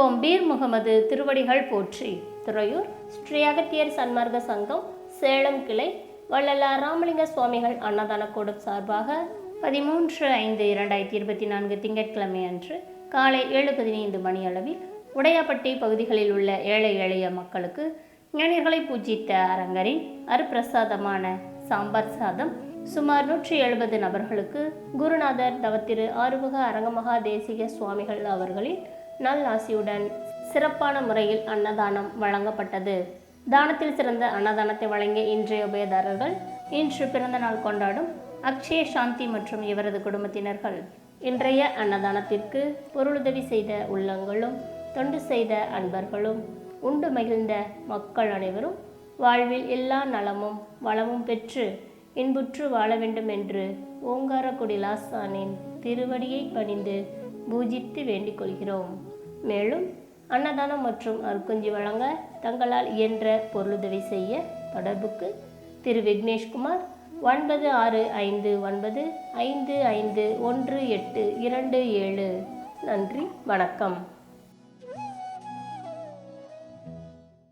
ஓம் beer Mohammed திருவடிகள் போற்றி. துறையூர் ஸ்ரீ அகத்தியர் சன்மார்க்க சங்கம் சேலம் கிளை வள்ளலார் ராமலிங்க சுவாமிகள் அன்னதான கூடம் சார்பாக பதிமூன்று ஐந்து இரண்டாயிரத்தி இருபத்தி நான்கு திங்கட்கிழமை அன்று காலை ஏழு பதினைந்து மணி அளவில் உடையாப்பட்டி பகுதிகளில் உள்ள ஏழை எளிய மக்களுக்கு இளைஞர்களை பூஜித்த அரங்கரின் அருப்பிரசாதமான சாம்பார் சாதம் சுமார் நூற்றி எழுபது நபர்களுக்கு குருநாதர் தவத்திரு ஆறுமுக அரங்கமகா தேசிக சுவாமிகள் அவர்களின் நல் ஆசியுடன் சிறப்பான முறையில் அன்னதானம் வழங்கப்பட்டது. தானத்தில் சிறந்த அன்னதானத்தை வழங்கிய இன்றைய உபயதாரர்கள் இன்று பிறந்த நாள் கொண்டாடும் அக்ஷய சாந்தி மற்றும் இவரது குடும்பத்தினர்கள் இன்றைய அன்னதானத்திற்கு பொருளுதவி செய்த உள்ளங்களும் தொண்டு செய்த அன்பர்களும் உண்டு மகிழ்ந்த மக்கள் அனைவரும் வாழ்வில் எல்லா நலமும் வளமும் பெற்று இன்புற்று வாழ வேண்டும் என்று ஓங்காரக்குடி லாசானின் திருவடியை பணிந்து பூஜித்து வேண்டிக் கொள்கிறோம் மேலும் அன்னதானம் மற்றும் அருக்குஞ்சி வழங்க தங்களால் இயன்ற பொருளுதவி செய்ய தொடர்புக்கு திரு விக்னேஷ்குமார் ஒன்பது ஆறு ஐந்து ஒன்பது ஐந்து ஐந்து ஒன்று எட்டு இரண்டு ஏழு. நன்றி வணக்கம்.